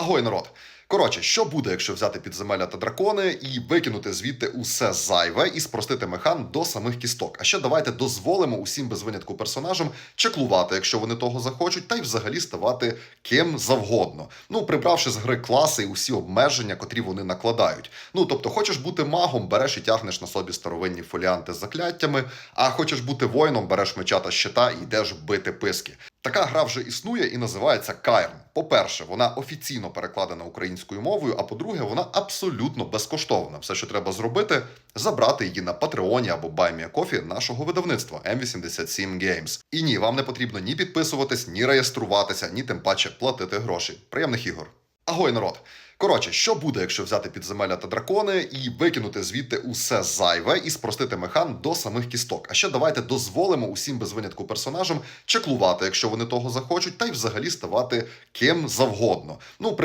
Агой, народ. Коротше, що буде, якщо взяти підземелля та дракони і викинути звідти усе зайве і спростити механ до самих кісток? А ще давайте дозволимо усім без винятку персонажам чеклувати, якщо вони того захочуть, та й взагалі ставати ким завгодно. Ну, прибравши з гри класи і усі обмеження, котрі вони накладають. Ну тобто, хочеш бути магом, береш і тягнеш на собі старовинні фоліанти з закляттями, а хочеш бути воїном, береш меча та щита і йдеш бити писки. Така гра вже існує і називається Кайрн. По-перше, вона офіційно перекладена українською мовою. А по-друге, вона абсолютно безкоштовна. Все, що треба зробити, забрати її на Патреоні або Кофі нашого видавництва M87 Games. І ні, вам не потрібно ні підписуватись, ні реєструватися, ні тим паче платити гроші. Приємних ігор. Агой, народ. Коротше, що буде, якщо взяти підземелля та дракони і викинути звідти усе зайве і спростити механ до самих кісток? А ще давайте дозволимо усім без винятку персонажам чеклувати, якщо вони того захочуть, та й взагалі ставати ким завгодно. Ну, при